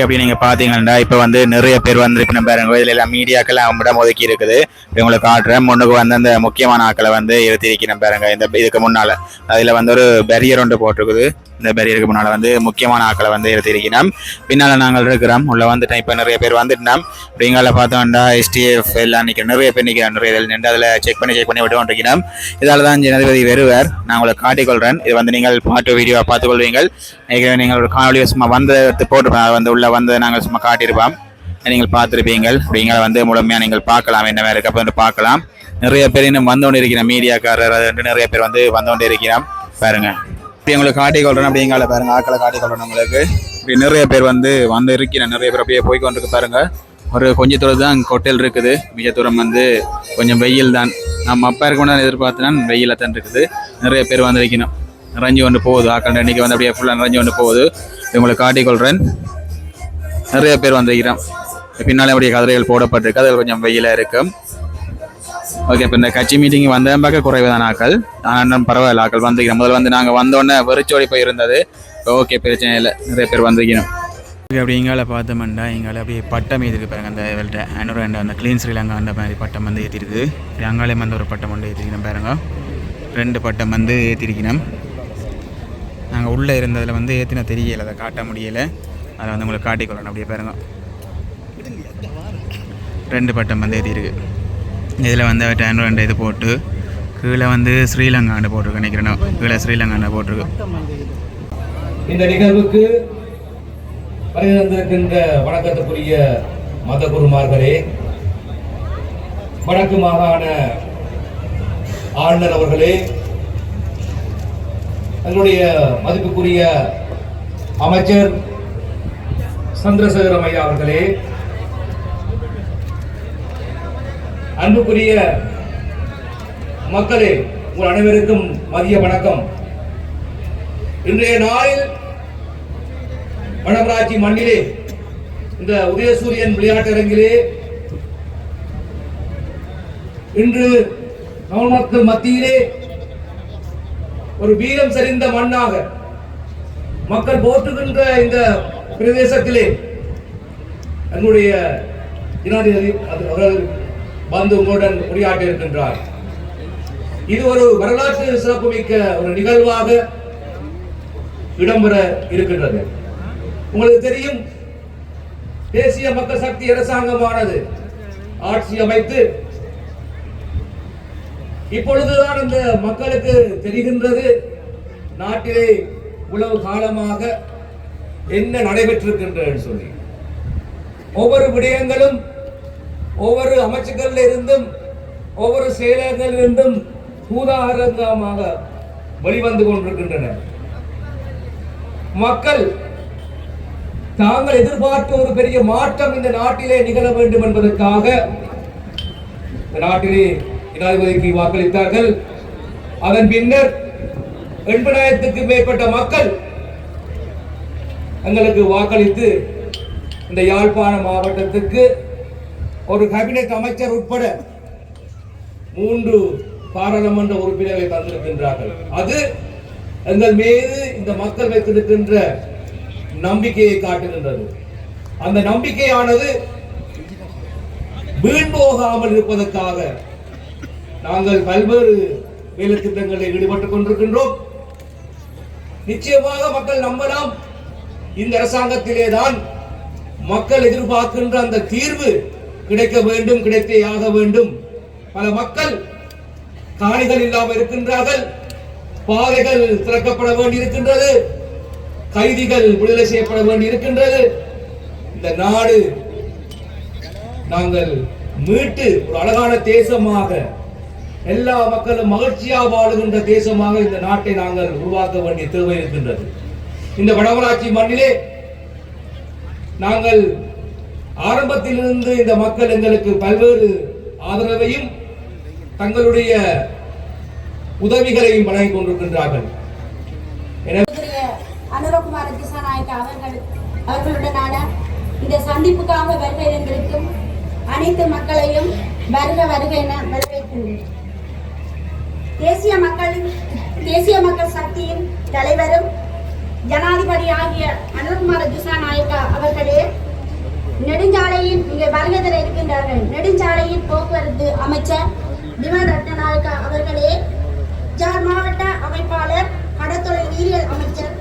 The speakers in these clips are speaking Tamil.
அப்படி நீங்க பாத்தீங்கன்னா இப்ப வந்து நிறைய பேர் வந்து பாருங்க. இதுல எல்லாம் மீடியாக்கள் விட ஒதுக்கி இருக்குது. இப்ப காட்டுறேன். முன்னுக்கு வந்து அந்த முக்கியமான ஆக்களை வந்து இருத்திருக்கிறேன் பாருங்க. இந்த இதுக்கு முன்னால. அதுல வந்து ஒரு பேரியர் ஒன்று போட்டிருக்குது. இந்த பேரியருக்கு முன்னால் வந்து முக்கியமான ஆட்களை வந்து எடுத்திருக்கிறோம். பின்னால் நாங்கள் இருக்கிறோம். உள்ளே வந்துட்டோம் இப்போ நிறைய பேர் வந்துட்டோம். அப்படிங்கால பார்த்தோம்டா எஸ்டிஎஃப் எல்லாம் நிற்கிற நிறைய பேர் நிற்கிறோம் நிறைய இதில் நின்று அதில் செக் பண்ணி செக் பண்ணி விட்டு கொண்டிருக்கிறோம் இதால் தான் ஜனாதிபதி வருவார். நான் உங்களை காட்டிக்கொள்கிறேன் இது வந்து நீங்கள் பாட்டு வீடியோவை பார்த்துக்கொள்வீங்கள். ஏற்கனவே நீங்கள் ஒரு காணொலியை சும்மா வந்து எடுத்து போட்டிருப்பேன் வந்து உள்ளே வந்து நாங்கள் சும்மா காட்டியிருப்போம். நீங்கள் பார்த்துருப்பீங்கள். அப்படிங்கிற வந்து முழுமையாக நீங்கள் பார்க்கலாம். என்ன மாதிரி இருக்கு? பார்க்கலாம். நிறைய பேர் இன்னும் வந்து கொண்டு இருக்கிற மீடியாக்காரர் அது நிறைய பேர் வந்து வந்து கொண்டு இருக்கிறோம் பாருங்கள் இப்படி உங்களுக்கு காட்டிக்கொள்றேன் அப்படிங்கால பாருங்க ஆக்களை காட்டி காட்டிக்கொள்றேன் உங்களுக்கு. இப்படி நிறைய பேர் வந்து வந்து இருக்கிற நிறைய பேர் அப்படியே போய் கொண்டிருக்கு பாருங்க. ஒரு கொஞ்ச தூரம் தான் ஹோட்டல் இருக்குது. மிக தூரம் வந்து கொஞ்சம் வெயில் தான். நம்ம அப்பா இருக்கணும் எதிர்பார்த்தனா வெயில தான் இருக்குது. நிறைய பேர் வந்து வைக்கணும் நிறைஞ்சு கொண்டு போகுது. ஆக்கள் இன்றைக்கி வந்து அப்படியே ஃபுல்லாக நிறைஞ்சு கொண்டு போகுது. உங்களுக்கு காட்டிக்கொள்கிறேன் நிறைய பேர் வந்திருக்கிறோம் பின்னாலே அப்படியே கதிரைகள் போடப்பட்டிருக்கு. அதில் கொஞ்சம் வெயிலாக இருக்கும் ஓகே இப்போ இந்த கட்சி மீட்டிங் வந்தேன் பார்க்க குறைவுதான் ஆக்கள் ஆனால் பரவாயில்ல ஆக்கள் வந்துக்கிறோம் முதல்ல வந்து நாங்கள் வந்தோடனே வெறிச்சோடி போய் இருந்தது. ஓகே பிரச்சனை இல்லை. நிறைய பேர் வந்துக்கணும் அப்படி இங்கால பார்த்தோம்னா இங்கால அப்படியே பட்டம் ஏற்றிருக்கு பாருங்க அந்த இவள்கிட்ட. அன்னூறு அந்த க்ளீன் ஸ்ரீலங்கா அந்த மாதிரி பட்டம் வந்து ஏற்றிருக்கு அங்காலே வந்து ஒரு பட்டம் வந்து ஏற்றிருக்கணும் பாருங்க. ரெண்டு பட்டம் வந்து ஏற்றிருக்கணும் நாங்கள் உள்ளே இருந்ததில் வந்து ஏற்றின தெரியலை அதை காட்ட முடியலை. அதை வந்து உங்களுக்கு காட்டிக்கொள்ளணும் அப்படியே பாருங்க. ரெண்டு பட்டம் வந்து ஏற்றிருக்கு இதில் வந்து டேன் இது போட்டு கீழே வந்து ஸ்ரீலங்காண்டு போட்டிருக்கு நினைக்கிறேன். கீழே ஸ்ரீலங்காண்டு போட்டிருக்கு. இந்த நிகழ்வுக்கு வருகை தந்திருக்கின்ற வணக்கத்துக்குரிய மத குருமார்களே வடக்கு மாகாண ஆளுநர் அவர்களே எங்களுடைய மதிப்புக்குரிய அமைச்சர் சந்திரசேகரம் ஐயா அவர்களே அன்புக்குரிய மக்களே உங்கள் அனைவருக்கும் மதிய வணக்கம். இன்றைய நாளில் வனராட்சி மண்ணிலே இந்த உதயசூரியன் விளையாட்டரங்கிலே இன்று தமிழ் மத்தியிலே ஒரு வீரம் சரிந்த மண்ணாக மக்கள் போற்றுகின்ற இந்த பிரதேசத்திலே எங்களுடைய ஜனாதிபதி அது அவர்கள் வந்து உங்களுடன் உரையாற்ற இருக்கின்றார். இது ஒரு வரலாற்று சிறப்புமிக்க ஒரு நிகழ்வாக இடம்பெற இருக்கின்றது. உங்களுக்கு தெரியும் தேசிய மக்கள் சக்தி அரசாங்கமானது ஆட்சி அமைத்து இப்பொழுதுதான் இந்த மக்களுக்கு தெரிகின்றது நாட்டிலே உழவு காலமாக என்ன நடைபெற்றிருக்கின்றது சொல்லி. ஒவ்வொரு விடயங்களும் ஒவ்வொரு அமைச்சுகளில் இருந்தும் ஒவ்வொரு செயலர்கள் இருந்தும் பூதாகரங்கமாக வெளிவந்து கொண்டிருக்கின்றன. மக்கள் தாங்கள் எதிர்பார்த்த ஒரு பெரிய மாற்றம் இந்த நாட்டிலே நிகழ வேண்டும் என்பதற்காக இந்த நாட்டிலே ஜனாதிபதிக்கு வாக்களித்தார்கள். அதன் பின்னர் எண்பதாயிரத்துக்கு மேற்பட்ட மக்கள் எங்களுக்கு வாக்களித்து இந்த யாழ்ப்பாண மாவட்டத்துக்கு ஒரு கேபினெட் அமைச்சர் உட்பட மூன்று பாராளுமன்ற உறுப்பினரை தந்திருக்கின்றார்கள். அது எங்கள் மீது இந்த மக்கள் வைத்திருக்கின்ற நம்பிக்கையை காட்டுகின்றது. அந்த நம்பிக்கையானது வீண் போகாமல் இருப்பதற்காக நாங்கள் பல்வேறு வேலை திட்டங்களில் ஈடுபட்டுக் கொண்டிருக்கின்றோம். நிச்சயமாக மக்கள் நம்பலாம். இந்த அரசாங்கத்திலே தான் மக்கள் எதிர்பார்க்கின்ற அந்த தீர்வு கிடைக்க வேண்டும் கிடைத்தே ஆக வேண்டும். பல மக்கள் காணிகள் இல்லாமல் இருக்கின்றார்கள். பாதைகள் திறக்கப்பட வேண்டி இருக்கின்றது கைதிகள் விடுதலை செய்யப்பட வேண்டி இருக்கின்றது இந்த நாடு நாங்கள் மீட்டு ஒரு அழகான தேசமாக எல்லா மக்களும் மகிழ்ச்சியாக வாழுகின்ற தேசமாக இந்த நாட்டை நாங்கள் உருவாக்க வேண்டிய தேவை இருக்கின்றது. இந்த வடவராட்சி மண்ணிலே நாங்கள் ஆரம்பத்திலிருந்து இந்த மக்கள் எங்களுக்கு பல்வேறு ஆதரவையும் தங்களுடைய உதவிகளையும் வழங்கிக் கொண்டிருக்கின்றார்கள். அனுரகுமார திசாநாயக்க அவர்கள் அவர்களுடனான இந்த சந்திப்புக்காக வருகை எங்களுக்கும் அனைத்து மக்களையும் வருக வருக என வரவேற்கின்றேன். தேசிய மக்களின் தேசிய மக்கள் சக்தியின் தலைவரும் ஜனாதிபதி ஆகிய அனுர்குமார திசாநாயக்கா அவர்களே நெடுஞ்சாலையின் இங்கே வருகத்தில் இருக்கின்றார்கள். நெடுஞ்சாலையின் போக்குவரத்து அமைச்சர் திவன் ரத்னநாயக்கா அவர்களே ஜார் மாவட்ட அமைப்பாளர் கடத்தொலை நீரியல் அமைச்சர்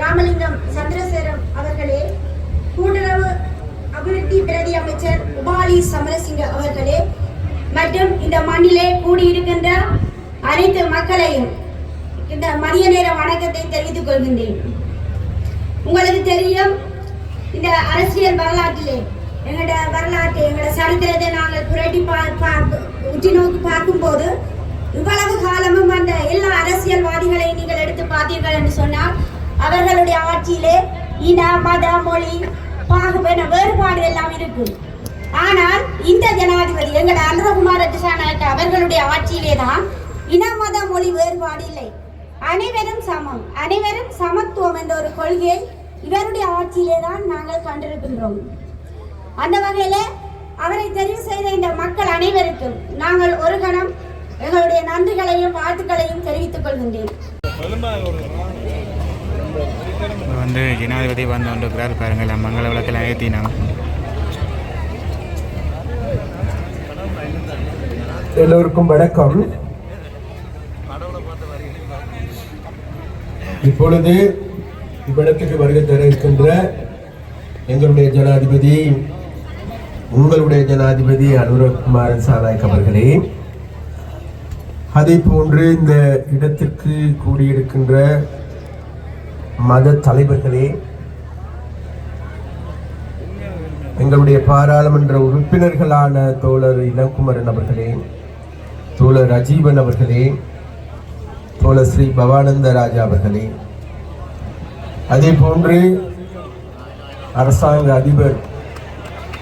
ராமலிங்கம் சந்திரசேகரம் அவர்களே கூட்டுறவு அபிவிருத்தி பிரதி அமைச்சர் உபாலி சமரசிங்க அவர்களே மற்றும் இந்த மண்ணிலே கூடியிருக்கின்ற அனைத்து மக்களையும் இந்த மதிய நேர வணக்கத்தை தெரிவித்துக் கொள்கின்றேன். உங்களுக்கு தெரியும் இந்த அரசியல் வரலாற்றிலே எங்களோட வரலாற்று எங்களோட சரித்திரத்தை நாங்கள் புரட்டி பார் உற்று நோக்கி பார்க்கும்போது இவ்வளவு காலமும் அந்த எல்லா அரசியல்வாதிகளை நீங்கள் எடுத்து பார்த்தீர்கள் என்று சொன்னால் அவர்களுடைய ஆட்சியிலே இன மத மொழி பாகுபென வேறுபாடு எல்லாம் இருக்கும் ஆனால் இந்த ஜனாதிபதி எங்கள் அனுரகுமார திசாநாயக்க அவர்களுடைய ஆட்சியிலே தான் இன மத மொழி வேறுபாடு இல்லை. அனைவரும் சமம். அனைவரும் சமத்துவம் என்ற ஒரு கொள்கையை இவருடைய ஆட்சியிலே தான் நாங்கள் கண்டிருக்கின்றோம். அந்த வகையில அவரை தெரிவு செய்த இந்த மக்கள் அனைவருக்கும் நாங்கள் ஒரு கணம் எங்களுடைய நன்றிகளையும் வாழ்த்துக்களையும் தெரிவித்துக் கொள்கின்றேன். வந்து ஜனாதிபதி வந்து கொண்டிருக்கிறார் பாருங்கள் மங்கள விளக்கில் ஏற்றினோம் எல்லோருக்கும் வணக்கம். இப்பொழுது இவ்விடத்துக்கு வருகை தர இருக்கின்ற எங்களுடைய ஜனாதிபதி உங்களுடைய ஜனாதிபதி அனுரகுமாரன் சாநாயக் அவர்களே அதே போன்று இந்த இடத்திற்கு கூடியிருக்கின்ற மத தலைவர்களே எங்களுடைய பாராளுமன்ற உறுப்பினர்களான தோழர் இளங்குமரன் அவர்களே தோழர் அஜீவன் அவர்களே தோழர் ஸ்ரீ பவானந்த ராஜா அவர்களே அதே போன்று அரசாங்க அதிபர்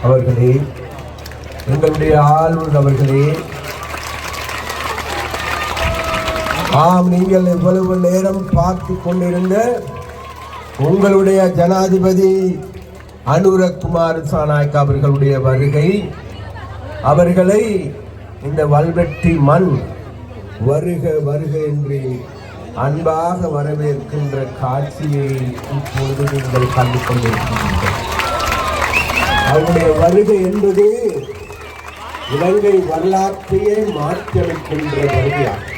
அவர்களே எங்களுடைய ஆளுநர் அவர்களே ஆம் நீங்கள் எவ்வளவு நேரம் பார்த்து கொண்டிருந்த உங்களுடைய ஜனாதிபதி அனுரகுமார் சாநாயக் அவர்களுடைய வருகை அவர்களை இந்த வல்வெட்டி மண் வருக வருக என்று அன்பாக வரவேற்கின்ற காட்சியை இப்பொழுது நீங்கள் கண்டு கொண்டிருக்கின்றீர்கள் அவருடைய வருகை என்பது இலங்கை வரலாற்றையே மாற்றியமைக்கின்ற வருகையாகும்.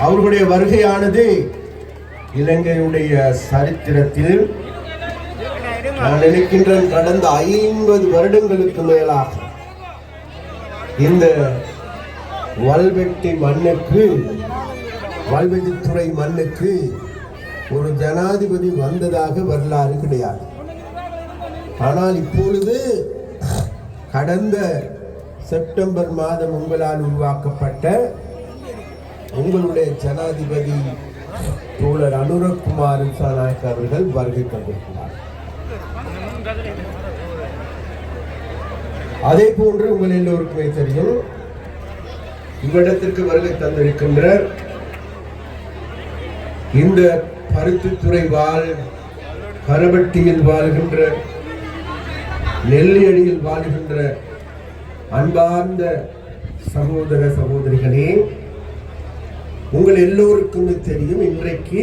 அவர்களுடைய வருகையானது இலங்கையுடைய சரித்திரத்தில் நான் நினைக்கின்றேன் கடந்த ஐம்பது வருடங்களுக்கு மேலாக இந்த வல்வெட்டி மண்ணுக்கு வல்வெளித்துறை மண்ணுக்கு ஒரு ஜனாதிபதி வந்ததாக வரலாறு கிடையாது. ஆனால் இப்பொழுது கடந்த செப்டம்பர் மாதம் உங்களால் உருவாக்கப்பட்ட உங்களுடைய ஜனாதிபதி தோழர் அனுரகுமார் சாநாயக் அவர்கள் வருகை தந்திருக்கிறார். அதே போன்று உங்கள் எல்லோருக்குமே தெரியும் இவ்விடத்திற்கு வருகை தந்திருக்கின்ற இந்த பருத்தித்துறை வாழ் கரபட்டியில் வாழ்கின்ற நெல்லியடியில் வாழ்கின்ற அன்பார்ந்த சகோதர சகோதரிகளே உங்கள் எல்லோருக்குமே தெரியும் இன்றைக்கு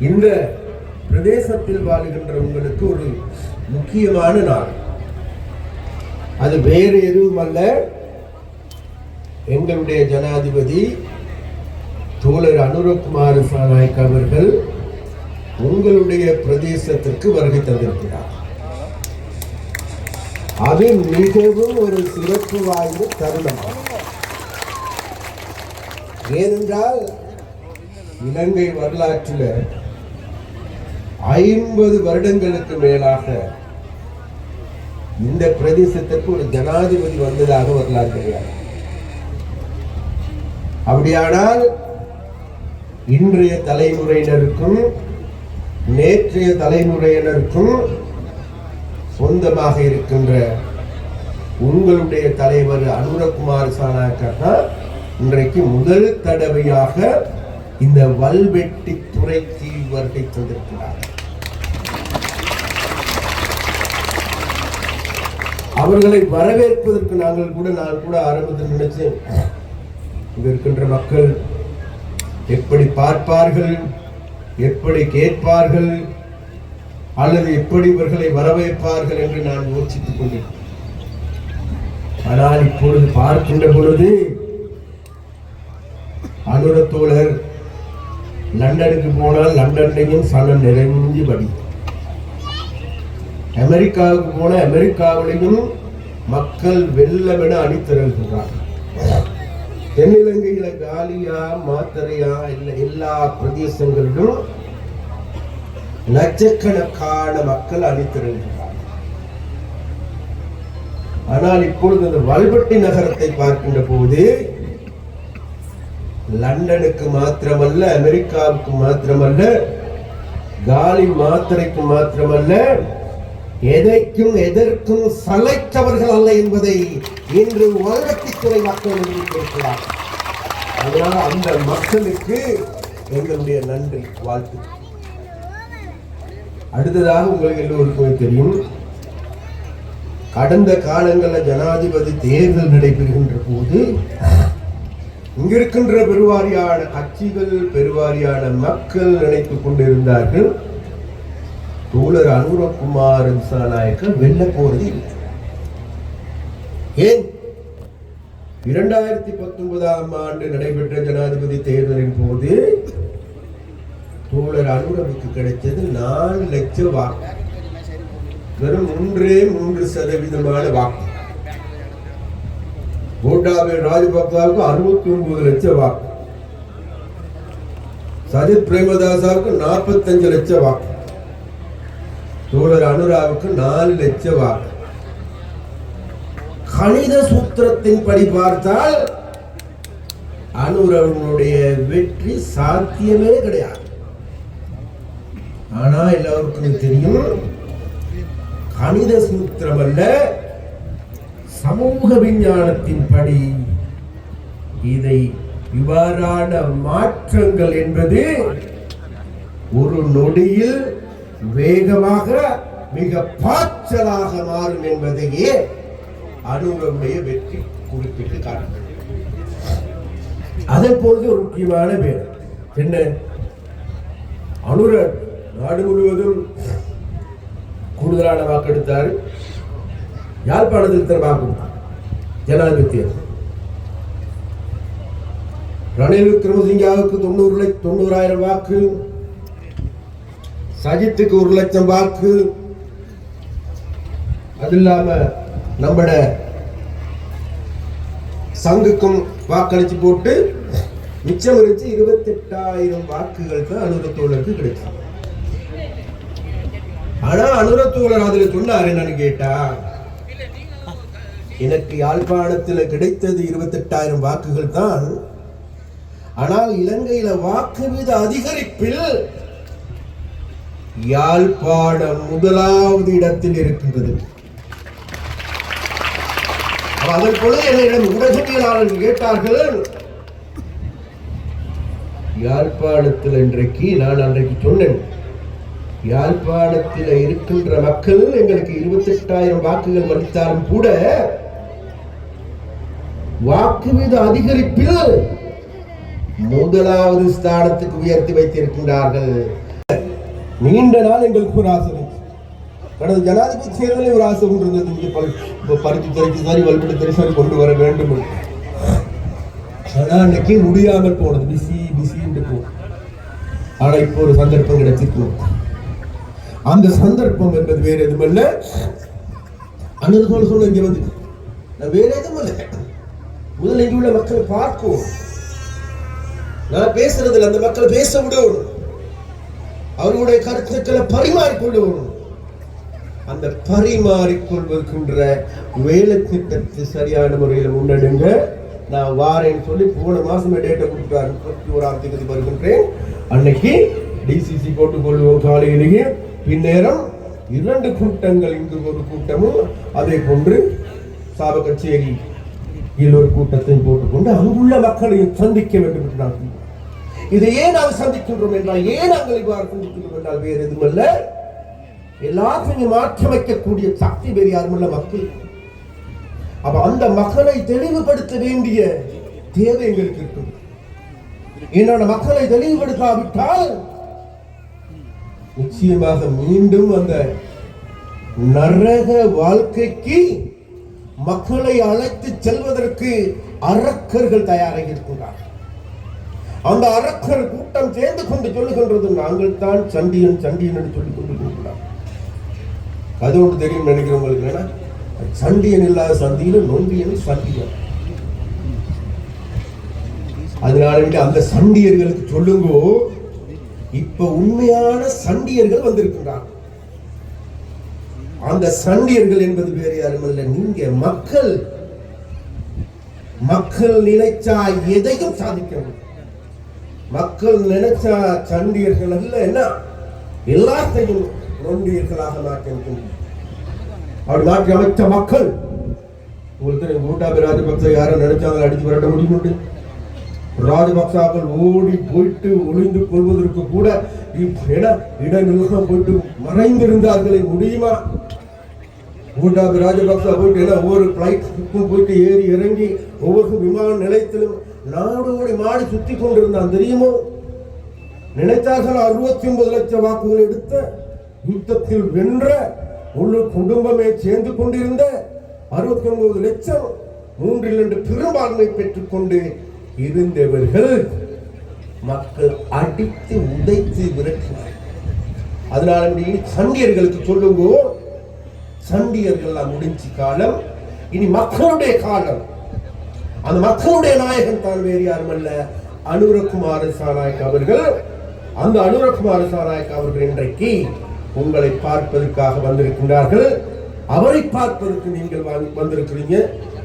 இந்த பிரதேசத்தில் வாழுகின்ற உங்களுக்கு ஒரு முக்கியமான நாள். அது வேறு எதுவும் அல்ல எங்களுடைய ஜனாதிபதி தோழர் அனுரகுமார் சாநாயக் அவர்கள் உங்களுடைய பிரதேசத்திற்கு வருகை தந்திருக்கிறார். அது மிகவும் ஒரு சிறப்பு வாய்ந்த தருணம் ஏனென்றால் இலங்கை வரலாற்றில் ஐம்பது வருடங்களுக்கு மேலாக இந்த பிரதேசத்திற்கு ஒரு ஜனாதிபதி வந்ததாக வரலாறு கிடையாது அப்படியானால் இன்றைய தலைமுறையினருக்கும் நேற்றைய தலைமுறையினருக்கும் சொந்தமாக இருக்கின்ற உங்களுடைய தலைவர் அனுரகுமார் தான் இன்றைக்கு முதல் தடவையாக இந்த வல்வெட்டி துறைக்கு வருகை தந்திருக்கிறார். அவர்களை வரவேற்பதற்கு நாங்கள் கூட நான் கூட ஆரம்பத்தில் நினைச்சேன். இங்க இருக்கின்ற மக்கள் எப்படி பார்ப்பார்கள் எப்படி கேட்பார்கள் அல்லது எப்படி இவர்களை வரவேற்பார்கள் என்று நான் யோசித்துக் கொண்டேன் ஆனால் இப்பொழுது பார்க்கின்ற பொழுது அனுரத்தோழர் லண்டனுக்கு போனால் லண்டன்லையும் சனம் நிறைஞ்சு படி அமெரிக்காவுக்கு போன அமெரிக்காவிலையும் மக்கள் வெள்ளமென அணித்திரல்கிறார்கள் தென்னிலங்கையில காலியா மாத்தரையா இல்ல எல்லா பிரதேசங்களிலும் லட்சக்கணக்கான மக்கள் அணிதிரள்கிறார் ஆனால் இப்பொழுது இந்த வல்வெட்டி நகரத்தை பார்க்கின்ற போது லண்டனுக்கு மாத்திரமல்ல அமெரிக்காவுக்கு மாத்திரமல்ல காலி மாத்திரைக்கு மாத்திரமல்ல எதைக்கும் எதற்கும் சலைத்தவர்கள் அல்ல என்பதை இன்று வல்வெட்டித்துறை மக்கள் இருக்கிறார் அதனால் அந்த மக்களுக்கு எங்களுடைய நன்றி வாழ்த்து. அடுத்ததாக உங்களுக்கு எல்லோருக்குமே தெரியும் கடந்த காலங்களில் ஜனாதிபதி தேர்தல் நடைபெறுகின்ற போது இங்கிருக்கின்ற பெருவாரியான கட்சிகள் பெருவாரியான மக்கள் நினைத்துக் கொண்டிருந்தார்கள். தோழர் அனுரகுமார் திசாநாயக்கர் வெல்ல போறது இல்லை ஏன்? இரண்டாயிரத்தி பத்தொன்பதாம் ஆண்டு நடைபெற்ற ஜனாதிபதி தேர்தலின் போது தோழர் அனுரவுக்கு கிடைத்தது நாலு லட்சம் வாக்கு. வெறும் மூன்றே மூன்று சதவீதமான வாக்கு. கோட்டாபே ராஜபக்தாவுக்கு அறுபத்தி ஒன்பது லட்சம் வாக்கு. சஜித் பிரேமதாசாவுக்கு நாற்பத்தஞ்சு லட்சம் வாக்கு. தோழர் அனுராவுக்கு நாலு லட்சம் வாக்கு. கணித சூத்திரத்தின் படி பார்த்தால் அனுரவனுடைய வெற்றி சாத்தியமே கிடையாது. ஆனா எல்லாருக்கும் தெரியும் கணித சூத்திரம் அல்ல சமூக விஞ்ஞானத்தின் படி. இதை இவ்வாறான மாற்றங்கள் என்பது ஒரு நொடியில் வேகமாக மிக பாய்ச்சலாக மாறும் என்பதையே அனுரவுடைய வெற்றி குறிப்பிட்டு காட்டுகிறது அதே போது ஒரு முக்கியமான பேர் என்ன? அனுர நாடு முழுவதும் கூடுதலான வாக்கெடுத்தார் யாழ்ப்பாணத்தில் இத்தனை வாக்கு ஜனாதிபதி. தேர்தல். ரணில் விக்ரமசிங்காவுக்கு தொண்ணூறு லட்ச தொண்ணூறாயிரம் வாக்கு. சஜித்துக்கு ஒரு லட்சம் வாக்கு. அது இல்லாம நம்மட சங்குக்கும் வாக்களிச்சு போட்டு மிச்சம் இருந்துச்சு இருபத்தெட்டாயிரம் வாக்குகள் தான் அனுரத்தோழருக்கு கிடைச்சது. ஆனா அனுரத்தோழர் அதுல சொன்னார் என்னன்னு கேட்டா எனக்கு யாழ்ப்பாணத்தில் கிடைத்தது இருபத்தெட்டாயிரம் வாக்குகள் தான். ஆனால் இலங்கையில வாக்கு வீத அதிகரிப்பில் யாழ்ப்பாணம் முதலாவது இடத்தில் இருக்கின்றது. அப்ப போல என்னிடம் ஊடகவியலாளர்கள் கேட்டார்கள். யாழ்ப்பாணத்தில் இன்றைக்கு நான் அன்றைக்கு சொன்னேன் யாழ்ப்பாணத்தில் இருக்கின்ற மக்கள் எங்களுக்கு இருபத்தெட்டாயிரம் வாக்குகள் மதித்தாலும் கூட வாக்கு வீத அதிகரிப்பில் முதலாவது ஸ்தானத்துக்கு உயர்த்தி வைத்திருக்கின்றார்கள். நீண்ட நாள் எங்களுக்கு ஒரு ஆசை. கடந்த ஜனாதிபதி தேர்தலில் ஒரு ஆசை கொண்டு இருந்தது இங்கே பரி- இப்ப சரி வல்படுத்தறி சரி கொண்டு வர வேண்டும் ஆனால் ஆனா அன்னைக்கு முடியாமல் போனது. பிசி பிசின்னு போ ஆனா இப்போ ஒரு சந்தர்ப்பம் கிடைச்சிருக்கணும் அந்த சந்தர்ப்பம் என்பது வேற எதுவும் இல்ல அண்ணன் சொல்ல சொல்ல இங்க வந்து. நான் வேற எதுவும் இல்ல முதல்ல இங்க உள்ள மக்களை பார்க்கும். நான் பேசுறதுல அந்த மக்களை பேச விடணும். அவர்களுடைய கருத்துக்களை பரிமாறிக்கொள்ளணும் அந்த பரிமாறிக்கொள்வதற்கின்ற வேலை திட்டத்தை சரியான முறையில் முன்னெடுங்க. நான் வாரேன்னு சொல்லி போன மாசமே டேட்டை கொடுத்தாரு முப்பத்தி ஓராம் தேதி வருகின்றேன். அன்னைக்கு டிசிசி போட்டுக்கொள்வோம் காலையிலேயே. பின்னேரம் இரண்டு கூட்டங்கள் இங்கு ஒரு கூட்டமும் அதே போன்று சாப கச்சேரி ஒரு கூட்டத்தையும் போட்டுக்கொண்டு அங்குள்ள மக்களையும் சந்திக்க வேண்டும் என்று நான் இதை ஏன் நாங்கள் சந்திக்கின்றோம் என்றால் ஏன் நாங்கள் இவ்வாறு சந்திக்கின்றோம் என்றால் வேறு எதுவுமல்ல எல்லாத்தையும் மாற்றி வைக்கக்கூடிய சக்தி வேறு யாருமல்ல மக்கள். அப்ப அந்த மக்களை தெளிவுபடுத்த வேண்டிய தேவை எங்களுக்கு இருக்குது என்னோட மக்களை தெளிவுபடுத்தாவிட்டால் நிச்சயமாக மீண்டும் அந்த நரக வாழ்க்கைக்கு மக்களை அழைத்து செல்வதற்கு அரக்கர்கள் தயாராக இருக்கின்றார்கள். அந்த அரக்கர் கூட்டம் சேர்ந்து கொண்டு சொல்லுகின்றது நாங்கள் தான் சண்டியன் சண்டியன் என்று சொல்லிக் கொண்டு அது ஒன்று தெரியும் நினைக்கிறவங்களுக்கு என்ன சண்டியன் இல்லாத சந்தியில நொண்டியன் சண்டியன் அதனால அந்த சண்டியர்களுக்கு சொல்லுங்கோ இப்ப உண்மையான சண்டியர்கள் வந்திருக்கிறார் அந்த சண்டியர்கள் என்பது வேறு யாரும் இல்லை நீங்க மக்கள். மக்கள் நினைச்சா எதையும் சாதிக்கணும் மக்கள் நினைச்சா சண்டியர்கள் அல்ல என்ன? எல்லாத்தையும் ஒன்றியர்களாக மாற்ற அவர் அப்படி மாற்றி அமைச்ச மக்கள் உங்களுக்கு கூட்டாபி ராஜபக்ச யாரும் நினைச்சாங்க அடிச்சு விரட்ட முடியும் ராஜபக்சாக்கள் ஓடி போயிட்டு ஒளிந்து கொள்வதற்கு கூட இடம் இட இடநிலம் போயிட்டு மறைந்திருந்தார்களே முடியுமா? கூட்டாபி ராஜபக்சா போயிட்டு என்ன ஒவ்வொரு பிளைட்டுக்கும் போயிட்டு ஏறி இறங்கி ஒவ்வொரு விமான நிலையத்திலும் நாடோடி மாடி சுத்தி கொண்டிருந்தான் தெரியுமோ? நினைத்தார்கள் அறுபத்தி ஒன்பது லட்சம் வாக்குகள் எடுத்த யுத்தத்தில் வென்ற முழு குடும்பமே சேர்ந்து கொண்டிருந்த அறுபத்தி ஒன்பது லட்சம் மூன்றில் இரண்டு பெரும்பான்மை பெற்றுக்கொண்டு இருந்தவர்கள் மக்கள் அடித்து உதைத்து விரட்டினார்கள். அதனால இனி சண்டியர்களுக்கு சொல்லுங்க சண்டியர்கள் முடிஞ்சு காலம் இனி மக்களுடைய காலம். அந்த மக்களுடைய நாயகன் தான் வேறு யாரும் அல்ல அனுரகுமார சாநாயக் அவர்கள். அந்த அனுரகுமார சாநாயக் அவர்கள் இன்றைக்கு உங்களை பார்ப்பதற்காக வந்திருக்கின்றார்கள். அவரை பார்ப்பதற்கு நீங்கள் வந்திருக்கிறீங்க.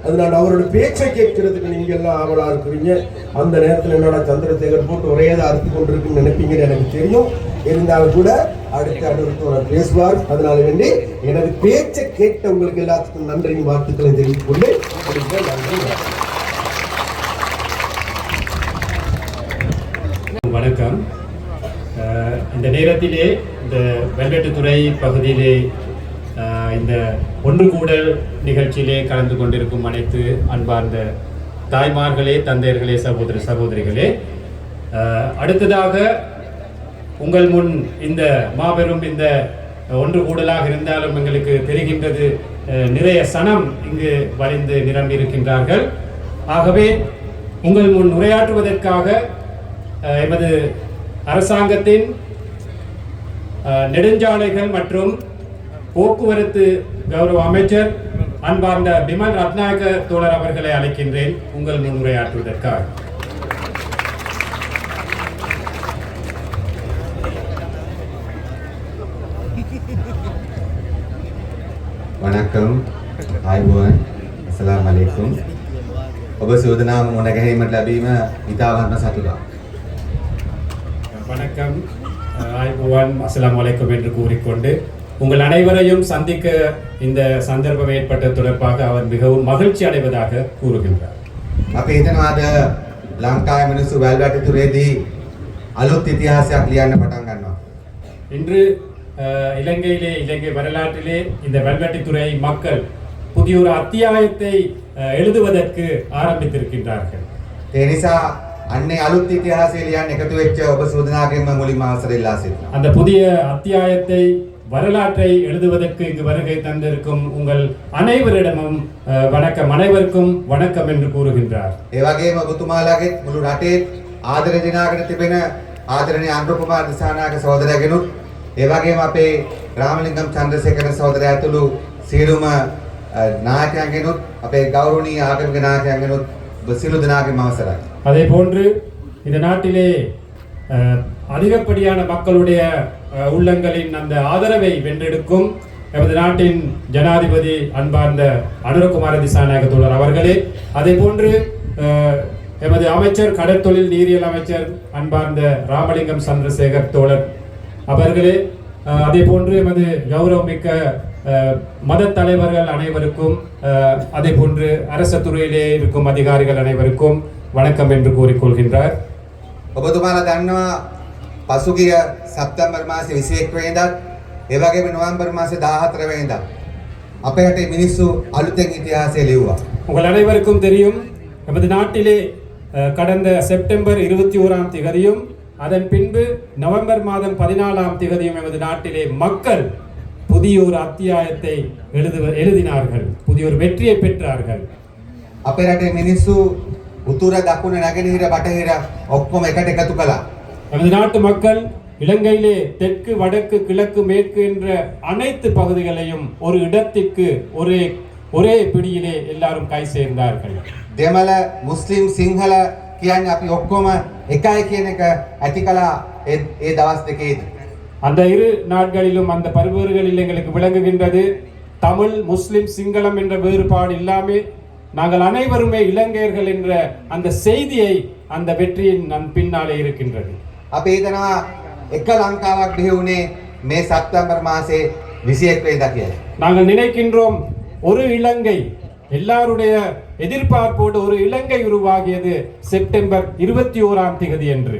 அதனால அவரோட பேச்சை கேட்கறதுக்கு நீங்க எல்லாம் ஆவலா இருக்கிறீங்க. அந்த நேரத்தில் என்னோட சந்திரசேகர் போட்டு ஒரே அறுத்து கொண்டிருக்குன்னு நினைப்பீங்கன்னு எனக்கு தெரியும். இருந்தாலும் கூட அடுத்த அடுத்த பேசுவார். அதனால வேண்டி எனது பேச்சை கேட்ட உங்களுக்கு எல்லாத்துக்கும் நன்றியும் வாழ்த்துக்களை தெரிவித்துக் கொண்டு நன்றி. வணக்கம். இந்த நேரத்திலே இந்த வெள்ளட்டுத்துறை பகுதியிலே இந்த ஒன்று கூடல் நிகழ்ச்சியிலே கலந்து கொண்டிருக்கும் அனைத்து அன்பார்ந்த தாய்மார்களே தந்தையர்களே சகோதர சகோதரிகளே அடுத்ததாக உங்கள் முன் இந்த மாபெரும் இந்த ஒன்று கூடலாக இருந்தாலும் எங்களுக்கு தெரிகின்றது நிறைய சனம் இங்கு வரைந்து நிரம்பி இருக்கின்றார்கள். ஆகவே உங்கள் முன் உரையாற்றுவதற்காக எமது அரசாங்கத்தின் அஹ், நெடுஞ்சாலைகள் மற்றும் போக்குவரத்து கௌரவ அமைச்சர் அன்பார்ந்த பிமல் ரத்நாயக தோழர் அவர்களை அழைக்கின்றேன் உங்கள் முன் உரையாற்றுவதற்காக වනක්කම් අයිබුවන් අසලාම් අලෙකුම් ඔබ සූදනාම මුණගැහීමට ලැබීම ඉතාවත්ම සතුටක්. வணக்கம் அஹ், ஆய்புவான் அஸ்ஸலாமு அலைக்கும் என்று கூறிக்கொண்டு உங்கள் அனைவரையும் சந்திக்க இந்த சந்தர்ப்பம் ஏற்பட்ட தொடர்பாக அவர் மிகவும் மகிழ்ச்சி அடைவதாக கூறுகின்றார் අපි හිතනවාද ලංකාවේ මිනිස්සු වැල්වැටිතුරේදී අලුත් ඉතිහාසයක් ලියන්න පටන් ගන්නවා. இன்று அஹ், இலங்கையிலே இலங்கை வரலாற்றிலே இந்த வெல்வெட்டித்துறை மக்கள் புதிய ஒரு அத்தியாயத்தை அஹ், எழுதுவதற்கு ஆரம்பித்திருக்கின்றார்கள் ඒ නිසා අන්නේ අලුත් ඉතිහාසය ලියන්න එකතු වෙච්ච ඔබ සූදනාගෙන්ම මුලින්ම අවසර ඉල්ලා සිටිනවා. அந்த புதிய அத்தியாயத்தை வரலாற்றை எழுதுவதற்கு இங்கு வருகை தந்திருக்கும் உங்கள் அனைவரிடமும் அஹ், வணக்கம் அனைவருக்கும் வணக்கம் என்று கூறுகின்றார் ඒ වගේම ඔබතුමාලාගේ මුළු රටේ ආදරය දිනාගෙන තිබෙන ආදරණීය අනුරුකුමාර දිසානායක සහෝදරයාගෙනුත් ඒ වගේම අපේ රාමලිංගම් චන්ද්‍රසේකර සහෝදරයා ඇතුළු සියලුම අ, නායකයන්ගෙනුත් අපේ ගෞරවනීය ආගමික නායකයන්ගෙනුත් அதே போன்று இந்த நாட்டிலே அதிகப்படியான மக்களுடைய உள்ளங்களின் அந்த ஆதரவை வென்றெடுக்கும் எமது நாட்டின் ஜனாதிபதி அன்பார்ந்த அனுரகுமார திசாநாயக தோழர் அவர்களே அதே போன்று எமது அமைச்சர் கடற்தொழில் நீரியல் அமைச்சர் அன்பார்ந்த ராமலிங்கம் சந்திரசேகர் தோழர் அவர்களே அதே போன்று எமது கௌரவமிக்க அஹ், மதத் தலைவர்கள் அனைவருக்கும் அஹ், அதே போன்று அரச துறையிலே இருக்கும் அதிகாரிகள் அனைவருக்கும் வணக்கம் என்று கூறிக்கொள்கின்றார் ඔබතුමාලා දන්නවා පසුගිය සැප්තැම්බර් මාසේ 21 වෙනිදාත් ඒ වගේම නොවැම්බර් මාසේ 14 වෙනිදා අපේ රටේ මිනිස්සු අලුතෙන් ඉතිහාසය ලිව්වා. உங்கள் அனைவருக்கும் தெரியும் நமது நாட்டிலே அஹ், கடந்த செப்டம்பர் இருபத்தி ஓராம் திகதியும் அதன் பின்பு நவம்பர் மாதம் பதினாலாம் திகதியும் எமது நாட்டிலே மக்கள் புதிய ஒரு அத்தியாயத்தை எழுதுவ எழுதினார்கள் புதிய ஒரு வெற்றியை பெற்றார்கள் අපේ රටේ මිනිස්සු උතුර දකුණ නැගෙනහිර බටහිර ඔක්කොම එකට එකතු කළා. நமது நாட்டு மக்கள் இலங்கையிலே தெற்கு வடக்கு கிழக்கு மேற்கு என்ற அனைத்து பகுதிகளையும் ஒரு இடத்திற்கு ஒரே ஒரே பிடியிலே எல்லாரும் கை சேர்ந்தார்கள் දෙමළ මුස්ලිම් සිංහල කියන්නේ අපි ඔක්කොම එකයි කියන එක ඇති කළා ඒ ඒ දවස් දෙකේදී. அந்த இரு நாட்களிலும் அந்த பருவர்களில் எங்களுக்கு விளங்குகின்றது தமிழ் முஸ்லிம் சிங்களம் என்ற வேறுபாடு இல்லாமல் நாங்கள் அனைவருமே இலங்கையர்கள் என்ற அந்த செய்தியை அந்த வெற்றியின் நம் பின்னாலே இருக்கின்றது අපි හිතනවා එක ලංකාවක් බිහි වුණේ මේ සැප්තැම්බර් මාසේ 21 වෙනිදා කියලා. நாங்கள் நினைக்கின்றோம் ஒரு இலங்கை எல்லாருடைய எதிர்பார்ப்போடு ஒரு இலங்கை உருவாகியது செப்டம்பர் இருபத்தி ஓராம் திகதி என்று